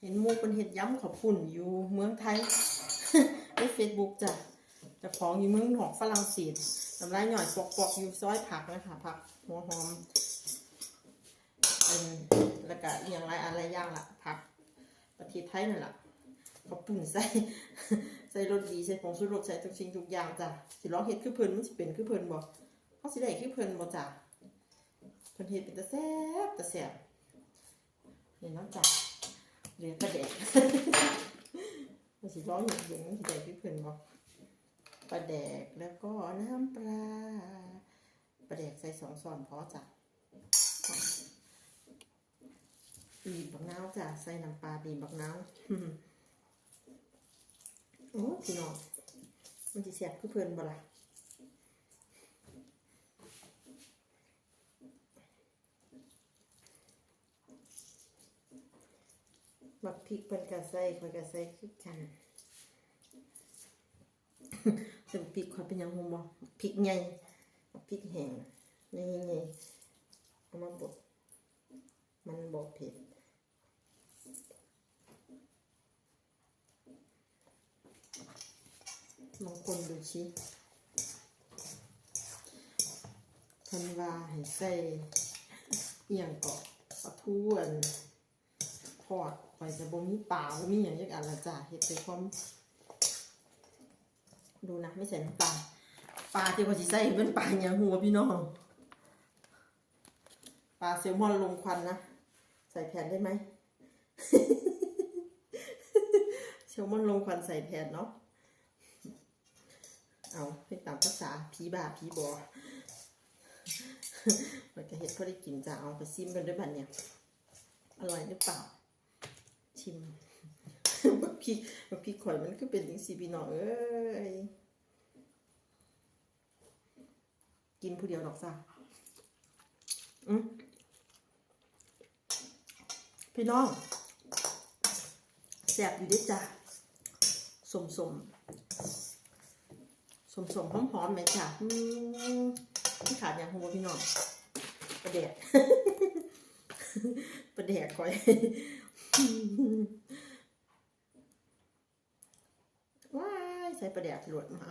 เห็นมูเป็นเห็ดย้ำขอบคุณอยู่เมืองไทยในเฟซบุ๊กจ้ะจะของอยู่เมืองหอกฝรั่งเศสน้ำลายหน่อยปอกๆอยู่ซอยผักนะคะผักหัวหอมเออแล้วก็อหย่างไรอะไรย่างละผักประเทศไทยนั่นแหละขอบปุ่นใส่ใส่รสดีใส่ผงชูรสใส่ทุกสิ่งทุกอย่างจ้ะสิลองเฮ็ดคือเพลินมันสิเป็นคือเพลินบ่เขาสิได้คือเพลินบ่จ้ะเพิ่นเฮ็ดเป็นตะแซ่บตะแซ่บนี่เนาะจ้ะ เหลือกระเด็กมันสิร้องอย่างเดียวมันสิได้คือเพิ่อนบ่ปลาแดกแล้วก็น้ำปลาปลาแดกใส่สองช้อนพอจ้ะบีบบักนาวจ้ะใส่น้ำปลาบีบบักนาวโอ้พี่น้องมันจะเสียบคือเพิ่นบ่ล่ะ บักพริกเพิ่นก็ใส่ข่อยก็ใส่คือกันแต่บักพริกข่อยเป็นหยังฮู้บ่พริกใหญ่พริกแห้งนี่ไงเอามาบดมันบ่เผ็ดลองคนดูชิเพันว่าให้ใส่เอียงเกาะปลาทูอันทอด ไปจะบ่มีปลาบ่มีอย่างยักอันละจ้ะเฮ็ดไปพร้อมดูนะไม่ใส่น้ำปลาปลาที่ว่าสิใส่เป็นปลาอย่างหัวพี่น้องปลาแซลมอนลงควันนะ ใส่แผ่นได้ไหมแซลมอนลงควันใส่แผ่นเนาะเอาเป็นตามภาษาผีบาผีบอมันจะเห็ดพอได้กินจะเอาไปซิมกันด้วยบันเนี่ย อร่อยหรือเปล่า ชิมบักพริกบักพริกข่อยมันก็เป็นถึงซีบีน้องเอ้ยกินผู้เดียวดอกซ่าอืมพี่น้องแสบอยู่เดิจ้ะสมสมสมสมๆหอมไหมจ้ะที่ขาดอย่างหัวพี่น้องประเดกประเดกคอย ว้ายใส่ประเดกหลดมา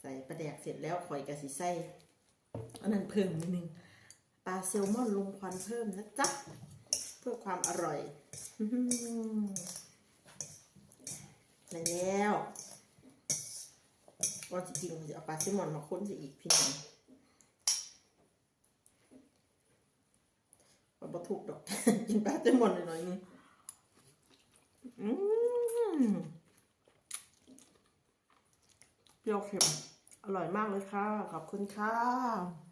ใส่ประเดกเสร็จแล้วคอยกะสิใส่อันนั้นเพิ่มนิดนึงปลาแซลมอนลงควันเพิ่มนะจ๊ะเพื่อความอร่อยอื้อหือได้แล้วว่าจริงจะเอาปลาเซิมอนมาค้นจะอีกพี่น้อง มันบ่ถูกดอก กินปลาซิมอนหน่อยๆนึงอืมเปรี้ยวเค็มอร่อยมากเลยค่ะ ขอบคุณค่ะ